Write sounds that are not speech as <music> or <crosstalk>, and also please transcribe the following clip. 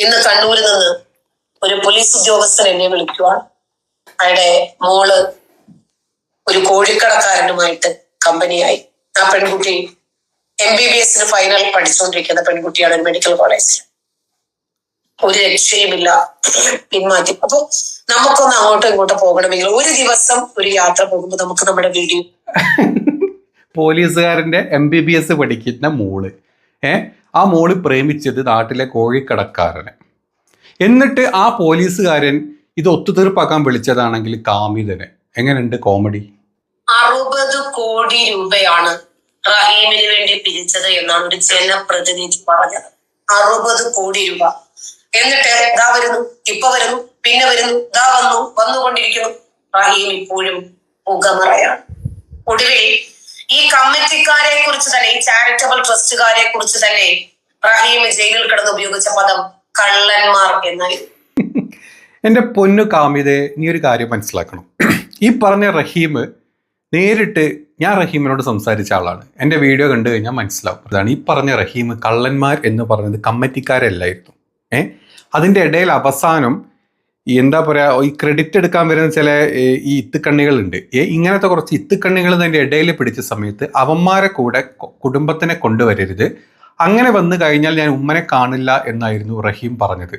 ഇന്ന് കണ്ണൂരിൽ നിന്ന് ഒരു പോലീസ് ഉദ്യോഗസ്ഥൻ എന്നെ വിളിക്കുവാണ് അയാളുടെ മോൾ ഒരു കോഴിക്കടക്കാരനുമായിട്ട് കമ്പനിയായി. ആ പെൺകുട്ടി എം ബി ബി എസിന് ഫൈനൽ പഠിച്ചുകൊണ്ടിരിക്കുന്ന പെൺകുട്ടിയാണ് ഒരു മെഡിക്കൽ കോളേജിൽ ഒരു രക്ഷയുമില്ല. പിന്മാറ്റി. അപ്പൊ നമുക്കൊന്ന് അങ്ങോട്ടും ഇങ്ങോട്ടും പോകണമെങ്കിൽ ഒരു ദിവസം ഒരു യാത്ര പോകുമ്പോൾ നമുക്ക് നമ്മുടെ video <laughs> പോലീസുകാരന്റെ M B B S പഠിക്കുന്ന മോൾ. ഏ? ആ മോൾ പ്രേമിച്ചത് നാട്ടിലെ കോഴിക്കടക്കാരനെ. എന്നിട്ട് ആ പോലീസുകാരൻ ഇത് ഒത്തുതീർപ്പാക്കാൻ വിളിച്ചതാണെങ്കിൽ കാമിതനെ. എങ്ങനെയുണ്ട് കോമഡി? അറുപത് കോടി രൂപയാണ് റഹീമിന് വേണ്ടി പിരിച്ചത് എന്നാണ് ഒരു ജനപ്രതിനിധി പറഞ്ഞത്. അറുപത് കോടി രൂപ. എന്നിട്ട് ഇതാ വരുന്നു ഇപ്പൊ വരുന്നു പിന്നെ വരുന്നു ഇതാ വന്നു വന്നുകൊണ്ടിരിക്കുന്നു. റഹീം ഇപ്പോഴും പുകമറയാണ്. ഒടുവിൽ ഈ കമ്മിറ്റിക്കാരെ കുറിച്ച് തന്നെ ഈ ചാരിറ്റബിൾ ട്രസ്റ്റുകാരെ കുറിച്ച് തന്നെ റഹീം ജയിലിൽ കിടന്ന് ഉപയോഗിച്ച പദം കള്ളന്മാർ എന്നായിരുന്നു എന്റെ പൊന്നു കാമിതെ നീ ഒരു കാര്യം മനസ്സിലാക്കണം. ഈ പറഞ്ഞ റഹീം നേരിട്ട് ഞാൻ റഹീമിനോട് സംസാരിച്ച ആളാണ്. എന്റെ വീഡിയോ കണ്ടു കഴിഞ്ഞാൽ മനസ്സിലാവും. അതാണ് ഈ പറഞ്ഞ റഹീം കള്ളന്മാർ എന്ന് പറഞ്ഞത് കമ്മിറ്റിക്കാരല്ലായിരുന്നു. ഏ? അതിന്റെ ഇടയിൽ അവസാനം എന്താ പറയുക ഈ ക്രെഡിറ്റ് എടുക്കാൻ വരുന്ന ചില ഈ ഇത്തുക്കണ്ണികളുണ്ട് ഇങ്ങനത്തെ കുറച്ച് ഇത്തുക്കണ്ണികൾ അതിന്റെ ഇടയിൽ പിടിച്ച സമയത്ത് അവന്മാരെ കൂടെ കുടുംബത്തിനെ കൊണ്ടുവരരുത്. അങ്ങനെ വന്നു കഴിഞ്ഞാൽ ഞാൻ ഉമ്മനെ കാണില്ല എന്നായിരുന്നു റഹീം പറഞ്ഞത്.